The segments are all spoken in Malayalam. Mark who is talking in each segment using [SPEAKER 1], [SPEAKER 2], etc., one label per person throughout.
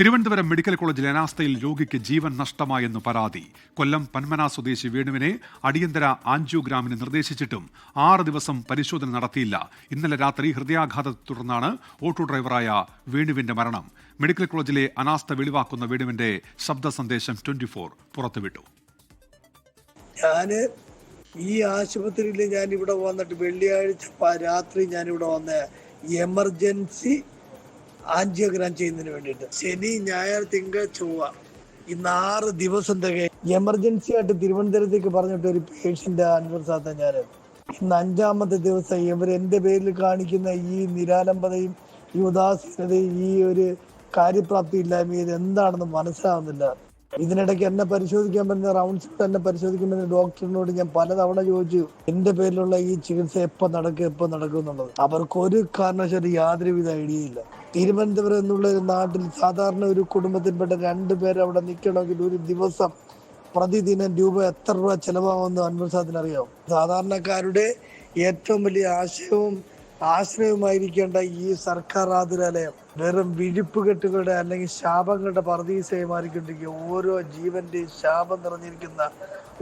[SPEAKER 1] തിരുവനന്തപുരം മെഡിക്കൽ കോളേജിലെ അനാസ്ഥയിൽ രോഗിക്ക് ജീവൻ നഷ്ടമായെന്ന് പരാതി. കൊല്ലം പന്മന സ്വദേശി വേണുവിനെ അടിയന്തര ആൻജിയോഗ്രാമിന് നിർദ്ദേശിച്ചിട്ടും ആറ് ദിവസം പരിശോധന നടത്തിയില്ല. ഇന്നലെ രാത്രി ഹൃദയാഘാതത്തെ തുടർന്നാണ് ഓട്ടോ ഡ്രൈവറായ വേണുവിന്റെ മരണം. മെഡിക്കൽ കോളേജിലെ അനാസ്ഥ വെളിവാക്കുന്ന വേണുവിന്റെ ശബ്ദ സന്ദേശം ട്വന്റി ഫോർ പുറത്തുവിട്ടു.
[SPEAKER 2] ഞാൻ ഈ ആശുപത്രിയിൽ ഞാൻ ഇവിടെ വന്നിട്ട് വെള്ളിയാഴ്ച രാത്രി ഞാൻ ഇവിടെ വന്ന. എമർജൻസി ആൻജിയോഗ്രാം ചെയ്യുന്നതിന് വേണ്ടിയിട്ട്. ശനി ഞായർ തിങ്കൾ ചൊവ്വ. ഇന്ന് ആറ് ദിവസം തികയും. എമർജൻസി ആയിട്ട് തിരുവനന്തപുരത്തേക്ക് പറഞ്ഞിട്ട് ഒരു പേഷ്യന്റ് അനുവർസാത്ത ഞാൻ ഇന്ന് അഞ്ചാമത്തെ ദിവസം ഇവർ എന്റെ പേരിൽ കാണിക്കുന്ന ഈ നിരാലംബതയും ഈ ഉദാസീനതയും ഈ ഒരു കാര്യപ്രാപ്തി ഇല്ലായ്മയും ഇത് എന്താണെന്ന് മനസ്സിലാവുന്നില്ല. ഇതിനിടയ്ക്ക് എന്നെ പരിശോധിക്കാൻ പറ്റുന്ന റൗണ്ട്സ് തന്നെ പരിശോധിക്കാൻ പറ്റുന്ന ഡോക്ടറിനോട് ഞാൻ പലതവണ ചോദിച്ചു എന്റെ പേരിലുള്ള ഈ ചികിത്സ എപ്പോ നടക്കും എപ്പോ നടക്കും എന്നുള്ളത് അവർക്ക് ഒരു കാരണവശാലും യാതൊരുവിധ ഐഡിയ ഇല്ല. തിരുവനന്തപുരം എന്നുള്ള ഒരു നാട്ടിൽ സാധാരണ ഒരു കുടുംബത്തിൽപ്പെട്ട രണ്ടുപേര് അവിടെ നിൽക്കണമെങ്കിൽ ഒരു ദിവസം പ്രതിദിനം രൂപ എത്ര രൂപ ചെലവാകുമെന്ന് അന്വേഷണത്തിന് അറിയാം സാധാരണക്കാരുടെ ഏറ്റവും വലിയ ആശയവും ആശ്രയവുമായിരിക്കേണ്ട ഈ സർക്കാർ ആതുരാലയം വെറും വിഴിപ്പുകെട്ടുകളുടെ അല്ലെങ്കിൽ ശാപങ്ങളുടെ പറദീസയെ മാറിക്കൊണ്ടിരിക്കുക ഓരോ ജീവന്റെയും ശാപം നിറഞ്ഞിരിക്കുന്ന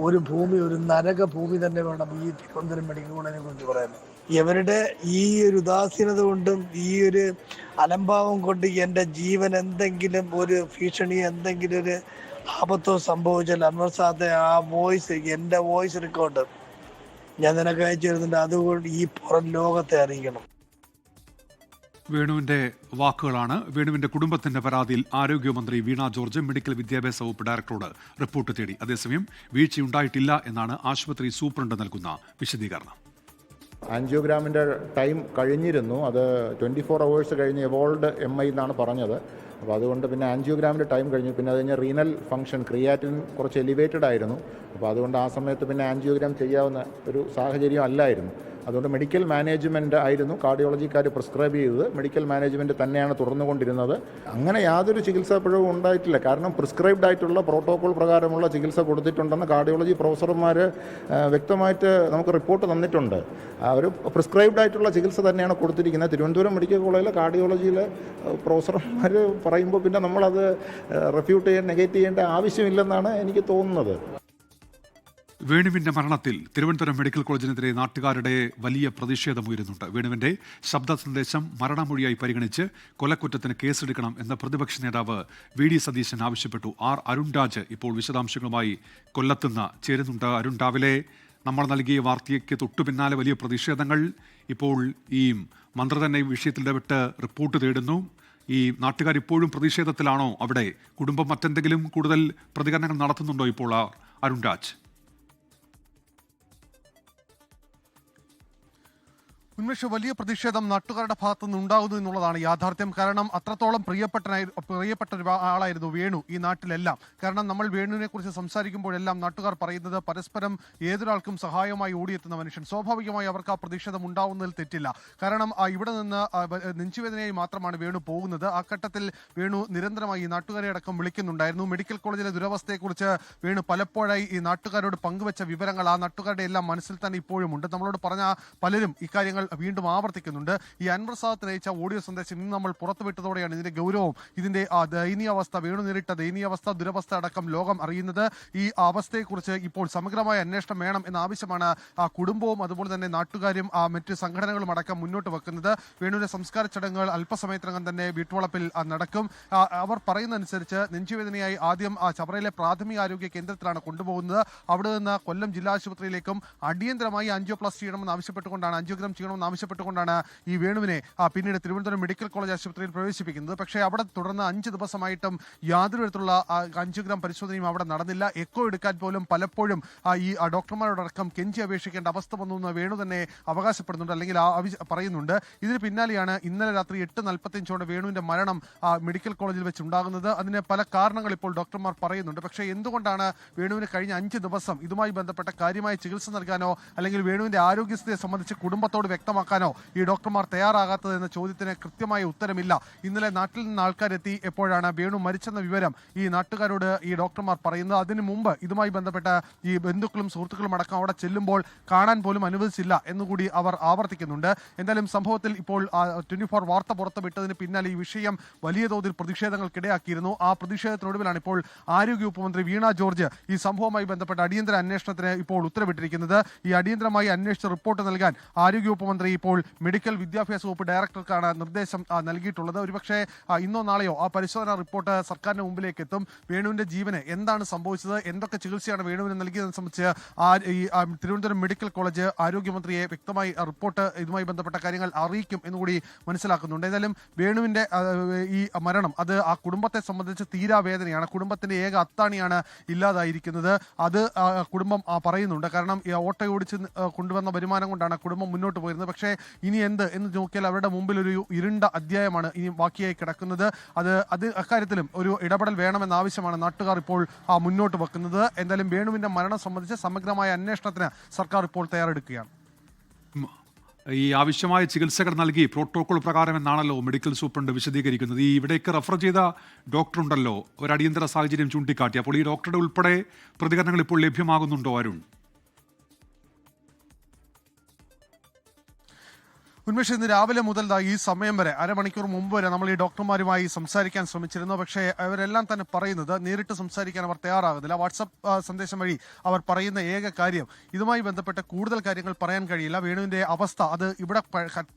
[SPEAKER 2] ഒരു ഭൂമി ഒരു നരക ഭൂമി തന്നെ വേണം ഈ തിരുവനന്തപുരം മെഡിക്കൽ കോളേജിനെ കുറിച്ച് പറയാൻ. ഇവരുടെ ഈ ഒരു ഉദാസീനത കൊണ്ടും ഈ ഒരു അലംഭാവം കൊണ്ട് എന്റെ ജീവൻ എന്തെങ്കിലും ഒരു ഭീഷണി എന്തെങ്കിലും ഒരു ആപത്തോ സംഭവിച്ചാൽ അൻവർ സാദ് ആ വോയിസ് എന്റെ വോയിസ് റെക്കോർഡ് ഞാൻ നിനക്ക് അയച്ചു തരുന്നുണ്ട്. അതുകൊണ്ട് ഈ പുറം ലോകത്തെ അറിയിക്കണം.
[SPEAKER 1] വേണുവിന്റെ വാക്കുകളാണ് വേണുവിന്റെ കുടുംബത്തിന്റെ പരാതിയിൽ ആരോഗ്യമന്ത്രി വീണ ജോർജ് മെഡിക്കൽ വിദ്യാഭ്യാസ വകുപ്പ് ഡയറക്ടറോട് റിപ്പോർട്ട് തേടി. അതേസമയം വീഴ്ചയുണ്ടായിട്ടില്ല എന്നാണ് ആശുപത്രി സൂപ്രണ്ട് നൽകുന്ന വിശദീകരണം.
[SPEAKER 3] ആൻജിയോഗ്രാമിന്റെ ടൈം കഴിഞ്ഞിരുന്നു. അത് ട്വന്റി ഫോർ അവേഴ്സ് കഴിഞ്ഞ് എവോൾഡ് എം ഐ എന്നാണ് പറഞ്ഞത്. അപ്പോൾ അതുകൊണ്ട് പിന്നെ ആൻജിയോഗ്രാമിന്റെ ടൈം കഴിഞ്ഞു. പിന്നെ അത് കഴിഞ്ഞ് റീനൽ ഫംഗ്ഷൻ ക്രിയാറ്റിൻ കുറച്ച് എലിവേറ്റഡ് ആയിരുന്നു. അപ്പോൾ അതുകൊണ്ട് ആ സമയത്ത് പിന്നെ ആൻജിയോഗ്രാം ചെയ്യാവുന്ന ഒരു സാഹചര്യം അല്ലായിരുന്നു. അതുകൊണ്ട് മെഡിക്കൽ മാനേജ്മെന്റ് ആയിരുന്നു കാർഡിയോളജിക്കാർ പ്രിസ്ക്രൈബ് ചെയ്തത്. മെഡിക്കൽ മാനേജ്മെന്റ് തന്നെയാണ് തുറന്നുകൊണ്ടിരുന്നത്. അങ്ങനെ യാതൊരു ചികിത്സാ പിഴവും ഉണ്ടായിട്ടില്ല. കാരണം പ്രിസ്ക്രൈബ്ഡ് ആയിട്ടുള്ള പ്രോട്ടോകോൾ പ്രകാരമുള്ള ചികിത്സ കൊടുത്തിട്ടുണ്ടെന്ന് കാർഡിയോളജി പ്രൊഫസർമാർ വ്യക്തമായിട്ട് നമുക്ക് റിപ്പോർട്ട് തന്നിട്ടുണ്ട്. അവർ പ്രിസ്ക്രൈബ്ഡ് ആയിട്ടുള്ള ചികിത്സ തന്നെയാണ് കൊടുത്തിരിക്കുന്നത്. തിരുവനന്തപുരം മെഡിക്കൽ കോളേജിലെ കാർഡിയോളജിയിലെ പ്രൊഫസർമാർ പറയുമ്പോൾ പിന്നെ നമ്മളത് റെഫ്യൂട്ട് ചെയ്യാൻ നെഗറ്റ് ചെയ്യേണ്ട ആവശ്യമില്ലെന്നാണ് എനിക്ക് തോന്നുന്നത്.
[SPEAKER 1] വേണുവിന്റെ മരണത്തിൽ തിരുവനന്തപുരം മെഡിക്കൽ കോളേജിനെതിരെ നാട്ടുകാരുടെ വലിയ പ്രതിഷേധമുയരുന്നുണ്ട് വേണുവിന്റെ ശബ്ദ സന്ദേശം മരണമൊഴിയായി പരിഗണിച്ച് കൊലക്കുറ്റത്തിന് കേസെടുക്കണം എന്ന പ്രതിപക്ഷ നേതാവ് വി ഡി സതീശൻ ആവശ്യപ്പെട്ടു. ആർ അരുൺ രാജ് ഇപ്പോൾ വിശദാംശങ്ങളുമായി കൊല്ലത്തുനിന്ന് ചേരുന്നുണ്ട്. അരുൺ രാവിലെ നമ്മൾ നൽകിയ വാർത്തയ്ക്ക് തൊട്ടു പിന്നാലെ വലിയ പ്രതിഷേധങ്ങൾ ഇപ്പോൾ ഈ മന്ത്രി തന്നെ ഈ വിഷയത്തിൽ ഇടപെട്ട് റിപ്പോർട്ട് തേടുന്നു. ഈ നാട്ടുകാർ ഇപ്പോഴും പ്രതിഷേധത്തിലാണോ അവിടെ? കുടുംബം മറ്റെന്തെങ്കിലും കൂടുതൽ പ്രതികരണങ്ങൾ നടത്തുന്നുണ്ടോ ഇപ്പോൾ ആ
[SPEAKER 4] ഉന്മേഷ വലിയ പ്രതിഷേധം നാട്ടുകാരുടെ ഭാഗത്തു നിന്ന് ഉണ്ടാകുന്നു എന്നുള്ളതാണ് യാഥാർത്ഥ്യം. കാരണം അത്രത്തോളം പ്രിയപ്പെട്ട പ്രിയപ്പെട്ട ആളായിരുന്നു വേണു ഈ നാട്ടിലെല്ലാം. കാരണം നമ്മൾ വേണുവിനെ കുറിച്ച് സംസാരിക്കുമ്പോഴെല്ലാം നാട്ടുകാർ പറയുന്നത് പരസ്പരം ഏതൊരാൾക്കും സഹായമായി ഓടിയെത്തുന്ന മനുഷ്യൻ. സ്വാഭാവികമായി അവർക്ക് ആ പ്രതിഷേധം ഉണ്ടാവുന്നതിൽ തെറ്റില്ല. കാരണം ഇവിടെ നിന്ന് നെഞ്ചുവേദനയായി മാത്രമാണ് വേണു പോകുന്നത്. ആ ഘട്ടത്തിൽ വേണു നിരന്തരമായി ഈ നാട്ടുകാരെ അടക്കം വിളിക്കുന്നുണ്ടായിരുന്നു. മെഡിക്കൽ കോളേജിലെ ദുരവസ്ഥയെക്കുറിച്ച് വേണു പലപ്പോഴായി ഈ നാട്ടുകാരോട് പങ്കുവച്ച വിവരങ്ങൾ ആ നാട്ടുകാരുടെ എല്ലാം മനസ്സിൽ തന്നെ ഇപ്പോഴും ഉണ്ട് നമ്മളോട് പറഞ്ഞ പലരും ഇക്കാര്യങ്ങൾ വീണ്ടും ആവർത്തിക്കുന്നുണ്ട്. ഈ അൻവർ സാദത്തിന് അയച്ച ഓഡിയോ സന്ദേശം ഇന്ന് നമ്മൾ പുറത്തുവിട്ടതോടെയാണ് ഇതിന്റെ ഗൗരവം ഇതിന്റെ ദയനീയാവസ്ഥ വേണു നേരിട്ട ദയനീയാവസ്ഥ ദുരവസ്ഥ അടക്കം ലോകം അറിയുന്നത്. ഈ അവസ്ഥയെക്കുറിച്ച് ഇപ്പോൾ സമഗ്രമായ അന്വേഷണം വേണം എന്ന ആവശ്യമാണ് ആ കുടുംബവും അതുപോലെ തന്നെ നാട്ടുകാരും ആ മറ്റ് സംഘടനകളും അടക്കം മുന്നോട്ട് വെക്കുന്നത്. വേണുവിന്റെ സംസ്കാര ചടങ്ങുകൾ അല്പസമയത്തിനകം തന്നെ വീട്ടുവളപ്പിൽ നടക്കും. അവർ പറയുന്നതനുസരിച്ച് നെഞ്ചുവേദനയായി ആദ്യം ആ ചവറയിലെ പ്രാഥമിക ആരോഗ്യ കേന്ദ്രത്തിലാണ് കൊണ്ടുപോകുന്നത്. അവിടെ നിന്ന് കൊല്ലം ജില്ലാ ആശുപത്രിയിലേക്കും അടിയന്തരമായി ആൻജിയോപ്ലാസ്റ്റി ചെയ്യണമെന്ന് ആവശ്യപ്പെട്ടുകൊണ്ടാണ് ആൻജിയോഗ്രാം ചെയ്യണമെന്ന് ആവശ്യപ്പെട്ടുകൊണ്ടാണ് ഈ വേണുവിനെ പിന്നീട് തിരുവനന്തപുരം മെഡിക്കൽ കോളേജ് ആശുപത്രിയിൽ പ്രവേശിപ്പിക്കുന്നത്. പക്ഷേ അവിടെ തുടർന്ന് അഞ്ച് ദിവസമായിട്ടും യാതൊരു വിധത്തിലുള്ള ആ, ഗ്രാം പരിശോധനയും അവിടെ നടന്നില്ല. എക്കോ എടുക്കാൻ പോലും പലപ്പോഴും ഈ ഡോക്ടർമാരോടക്കം കെഞ്ചി അപേക്ഷിക്കേണ്ട അവസ്ഥ വന്നു എന്ന് വേണു തന്നെ അവകാശപ്പെടുന്നുണ്ട് അല്ലെങ്കിൽ പറയുന്നുണ്ട്. ഇതിന് പിന്നാലെയാണ് ഇന്നലെ രാത്രി എട്ട് നാൽപ്പത്തിയഞ്ചോടെ വേണുവിന്റെ മരണം മെഡിക്കൽ കോളേജിൽ വെച്ച് ഉണ്ടാകുന്നത് അതിന് പല കാരണങ്ങൾ ഇപ്പോൾ ഡോക്ടർമാർ പറയുന്നുണ്ട്. പക്ഷേ എന്തുകൊണ്ടാണ് വേണുവിന് കഴിഞ്ഞ അഞ്ച് ദിവസം ഇതുമായി ബന്ധപ്പെട്ട കാര്യമായ ചികിത്സ നൽകാനോ അല്ലെങ്കിൽ വേണുവിന്റെ ആരോഗ്യസ്ഥിതിയെ സംബന്ധിച്ച് കുടുംബത്തോട് വ്യക്തമായി വ്യക്തമാക്കാനോ ഈ ഡോക്ടർമാർ തയ്യാറാകാത്തത് എന്ന ചോദ്യത്തിന് കൃത്യമായ ഉത്തരമില്ല. ഇന്നലെ നാട്ടിൽ നിന്ന് ആൾക്കാരെത്തി എപ്പോഴാണ് വേണു മരിച്ചെന്ന വിവരം ഈ നാട്ടുകാരോട് ഈ ഡോക്ടർമാർ പറയുന്നത്. അതിനു മുമ്പ് ഇതുമായി ബന്ധപ്പെട്ട ഈ ബന്ധുക്കളും സുഹൃത്തുക്കളും അടക്കം അവിടെ ചെല്ലുമ്പോൾ കാണാൻ പോലും അനുവദിച്ചില്ല എന്നുകൂടി അവർ ആവർത്തിക്കുന്നുണ്ട്. എന്തായാലും സംഭവത്തിൽ ഇപ്പോൾ ട്വന്റി ഫോർ വാർത്ത പുറത്തുവിട്ടതിന് പിന്നാലെ ഈ വിഷയം വലിയ തോതിൽ പ്രതിഷേധങ്ങൾക്കിടയാക്കിയിരുന്നു. ആ പ്രതിഷേധത്തിനൊടുവിലാണ് ഇപ്പോൾ ആരോഗ്യവകുപ്പ് മന്ത്രി വീണ ജോർജ് ഈ സംഭവവുമായി ബന്ധപ്പെട്ട അടിയന്തര അന്വേഷണത്തിന് ഇപ്പോൾ ഉത്തരവിട്ടിരിക്കുന്നത്. ഈ അടിയന്തരമായി അന്വേഷിച്ച് റിപ്പോർട്ട് നൽകാൻ ആരോഗ്യവകുപ്പ് മന്ത്രി ഇപ്പോൾ മെഡിക്കൽ വിദ്യാഭ്യാസ വകുപ്പ് ഡയറക്ടർക്കാണ് നിർദ്ദേശം നൽകിയിട്ടുള്ളത്. ഒരുപക്ഷെ ഇന്നോ നാളെയോ ആ പരിശോധനാ റിപ്പോർട്ട് സർക്കാരിന്റെ മുമ്പിലേക്ക് എത്തും വേണുവിന്റെ ജീവന് എന്താണ് സംഭവിച്ചത്? എന്തൊക്കെ ചികിത്സയാണ് വേണുവിന് നൽകിയതെന്ന് സംബന്ധിച്ച് തിരുവനന്തപുരം മെഡിക്കൽ കോളേജ് ആരോഗ്യമന്ത്രിയെ വ്യക്തമായി റിപ്പോർട്ട് ഇതുമായി ബന്ധപ്പെട്ട കാര്യങ്ങൾ അറിയിക്കും എന്നുകൂടി മനസ്സിലാക്കുന്നുണ്ട്. ഏതായാലും വേണുവിന്റെ ഈ മരണം അത് ആ കുടുംബത്തെ സംബന്ധിച്ച് തീരാവേദനയാണ് കുടുംബത്തിന്റെ ഏക അത്താണിയാണ് ഇല്ലാതായിരിക്കുന്നത്. അത് കുടുംബം പറയുന്നുണ്ട്. കാരണം ഈ ഓട്ടോ ഓടിച്ച് ആ, കൊണ്ടുവന്ന വരുമാനം കൊണ്ടാണ് കുടുംബം മുന്നോട്ട് പോയിരുന്നത്. പക്ഷേ ഇനി എന്ത് എന്ന് നോക്കിയാൽ അവരുടെ മുമ്പിൽ ഒരു ഇരുണ്ട അധ്യായമാണ് ഇനി ബാക്കിയായി കിടക്കുന്നത്. അത് അത് അക്കാര്യത്തിലും ഒരു ഇടപെടൽ വേണമെന്ന ആവശ്യമാണ് നാട്ടുകാർ ഇപ്പോൾ മുന്നോട്ട് വെക്കുന്നത്. എന്തായാലും വേണുവിന്റെ മരണം സംബന്ധിച്ച് സമഗ്രമായ അന്വേഷണത്തിന് സർക്കാർ ഇപ്പോൾ തയ്യാറെടുക്കുകയാണ്.
[SPEAKER 1] ഈ ആവശ്യമായ ചികിത്സകൾ നൽകി പ്രോട്ടോകോൾ പ്രകാരം എന്നാണല്ലോ മെഡിക്കൽ സൂപ്രണ്ട് വിശദീകരിക്കുന്നത്. ഈ ഇവിടേക്ക് റെഫർ ചെയ്ത ഡോക്ടർ ഉണ്ടല്ലോ. ഒരു അടിയന്തര സാഹചര്യം ചൂണ്ടിക്കാട്ടി. അപ്പോൾ ഈ ഡോക്ടറുടെ ഉൾപ്പെടെ പ്രതികരണങ്ങൾ ഇപ്പോൾ ലഭ്യമാകുന്നുണ്ടോ അരുൺ?
[SPEAKER 4] ഉന്മേഷ് ഇന്ന് രാവിലെ മുതൽ ഈ സമയം വരെ അരമണിക്കൂർ മുമ്പ് വരെ നമ്മൾ ഈ ഡോക്ടർമാരുമായി സംസാരിക്കാൻ ശ്രമിച്ചിരുന്നു. പക്ഷേ അവരെല്ലാം തന്നെ പറയുന്നത് നേരിട്ട് സംസാരിക്കാൻ അവർ തയ്യാറാകുന്നില്ല. വാട്സപ്പ് സന്ദേശം വഴി അവർ പറയുന്ന ഏക കാര്യം ഇതുമായി ബന്ധപ്പെട്ട കൂടുതൽ കാര്യങ്ങൾ പറയാൻ കഴിയില്ല. വേണുവിന്റെ അവസ്ഥ അത് ഇവിടെ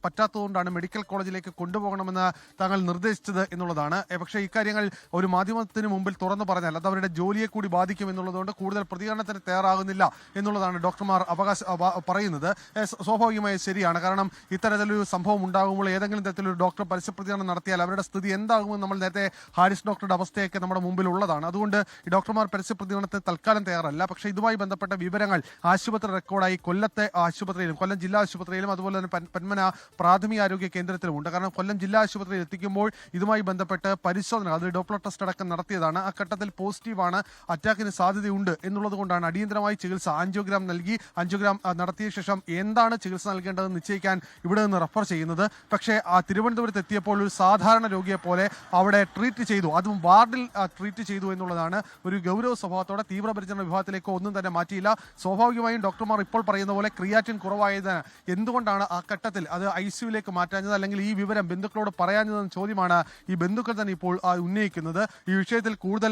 [SPEAKER 4] പറ്റാത്തതുകൊണ്ടാണ് മെഡിക്കൽ കോളേജിലേക്ക് കൊണ്ടുപോകണമെന്ന് താങ്കൾ നിർദ്ദേശിച്ചത് എന്നുള്ളതാണ്. പക്ഷേ ഇക്കാര്യങ്ങൾ ഒരു മാധ്യമത്തിന് മുമ്പിൽ തുറന്നു പറഞ്ഞാൽ അത് അവരുടെ ജോലിയെ കൂടി ബാധിക്കും എന്നുള്ളതുകൊണ്ട് കൂടുതൽ പ്രതികരണത്തിന് തയ്യാറാകുന്നില്ല എന്നുള്ളതാണ് ഡോക്ടർമാർ അവകാശ അവ- പറയുന്നത്. സ്വാഭാവികമായി ശരിയാണ്. കാരണം ഇത്തരത്തിലൊരു സംഭവം ഉണ്ടാകുമ്പോൾ ഏതെങ്കിലും തരത്തിലൊരു ഡോക്ടർ പരസ്യപ്രതികരണം നടത്തിയാൽ അവരുടെ സ്ഥിതി എന്താകുമെന്ന് നമ്മൾ നേരത്തെ ഹാരിസ് ഡോക്ടറുടെ അവസ്ഥയൊക്കെ നമ്മുടെ മുമ്പിൽ ഉള്ളതാണ്. അതുകൊണ്ട് ഈ ഡോക്ടർമാർ പരസ്യപ്രതികരണത്തിന് തൽക്കാലം തയ്യാറല്ല. പക്ഷേ ഇതുമായി ബന്ധപ്പെട്ട വിവരങ്ങൾ ആശുപത്രി റെക്കോർഡായി കൊല്ലത്തെ ആശുപത്രിയിലും കൊല്ലം ജില്ലാ ആശുപത്രിയിലും അതുപോലെ തന്നെ പന്മന പ്രാഥമിക ആരോഗ്യ കേന്ദ്രത്തിലുമുണ്ട്. കാരണം കൊല്ലം ജില്ലാ ആശുപത്രിയിൽ എത്തിക്കുമ്പോൾ ഇതുമായി ബന്ധപ്പെട്ട് പരിശോധന അത് ഡോപ്ലർ ടെസ്റ്റ് അടക്കം നടത്തിയതാണ്. ആ ഘട്ടത്തിൽ പോസിറ്റീവാണ് അറ്റാക്കിന് സാധ്യതയുണ്ട് എന്നുള്ളത് കൊണ്ടാണ് അടിയന്തരമായി ചികിത്സ ആൻജിയോഗ്രാം നൽകി ആൻജിയോഗ്രാം നടത്തിയ ശേഷം എന്താണ് ചികിത്സ നൽകേണ്ടതെന്ന് നിശ്ചയിക്കാൻ ഇവിടെ നിന്ന് റെഫർ ചെയ്യുന്നത്. പക്ഷേ ആ തിരുവനന്തപുരത്ത് എത്തിയപ്പോൾ ഒരു സാധാരണ രോഗിയെ പോലെ അവിടെ ട്രീറ്റ് ചെയ്തു. അതും വാർഡിൽ ട്രീറ്റ് ചെയ്തു എന്നുള്ളതാണ് ഒരു ഗൗരവ സ്വഭാവത്തോടെ തീവ്രപരിചരണ വിഭാഗത്തിലേക്ക് ഒന്നും തന്നെ മാറ്റിയില്ല. സ്വാഭാവികമായും ഡോക്ടർമാർ ഇപ്പോൾ പറയുന്ന പോലെ ക്രിയാറ്റിൻ കുറവായതിന് എന്തുകൊണ്ടാണ് ആ ഘട്ടത്തിൽ അത് ഐ സിയുലേക്ക് മാറ്റാഞ്ഞത്? അല്ലെങ്കിൽ ഈ വിവരം ബന്ധുക്കളോട് പറയാഞ്ഞതെന്ന ചോദ്യമാണ് ഈ ബന്ധുക്കൾ തന്നെ ഇപ്പോൾ ഉന്നയിക്കുന്നത്. ഈ വിഷയത്തിൽ കൂടുതൽ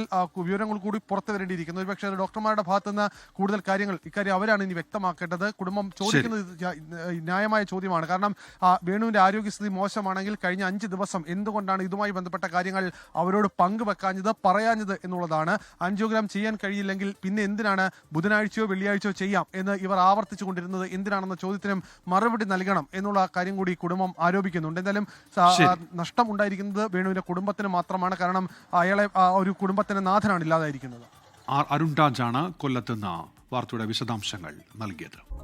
[SPEAKER 4] വിവരങ്ങൾ കൂടി പുറത്തു വരേണ്ടിയിരിക്കുന്നു. ഒരുപക്ഷെ ഡോക്ടർമാരുടെ ഭാഗത്തുനിന്ന് കൂടുതൽ കാര്യങ്ങൾ ഇക്കാര്യം അവരാണ് ഇനി വ്യക്തമാക്കേണ്ടത്. കുടുംബം ചോദിക്കുന്നത് ന്യായമായ ചോദ്യമാണ്. കാരണം ആ, വേണുവിന്റെ ആരോഗ്യസ്ഥിതി മോശമാണെങ്കിൽ കഴിഞ്ഞ അഞ്ച് ദിവസം എന്തുകൊണ്ടാണ് ഇതുമായി ബന്ധപ്പെട്ട കാര്യങ്ങൾ അവരോട് പങ്കുവെക്കാഞ്ഞത് പറയാഞ്ഞത് എന്നുള്ളതാണ്. ആൻജിയോഗ്രാം ചെയ്യാൻ കഴിയില്ലെങ്കിൽ പിന്നെ എന്തിനാണ് ബുധനാഴ്ചയോ വെള്ളിയാഴ്ചയോ ചെയ്യാം എന്ന് ഇവർ ആവർത്തിച്ചു കൊണ്ടിരുന്നത് എന്തിനാണെന്ന ചോദ്യത്തിനും മറുപടി നൽകണം എന്നുള്ള കാര്യം കൂടി കുടുംബം ആരോപിക്കുന്നുണ്ട്. എന്തായാലും നഷ്ടം ഉണ്ടായിരിക്കുന്നത് വേണുവിന്റെ കുടുംബത്തിന് മാത്രമാണ്. കാരണം അയാളെ ഒരു കുടുംബത്തിന് നാഥനാണ് ഇല്ലാതായിരിക്കുന്നത്.
[SPEAKER 1] ആർ അരുൺ രാജാണ് കൊല്ലത്തുനിന്ന് വാർത്തയുടെ വിശദാംശങ്ങൾ നൽകിയത്.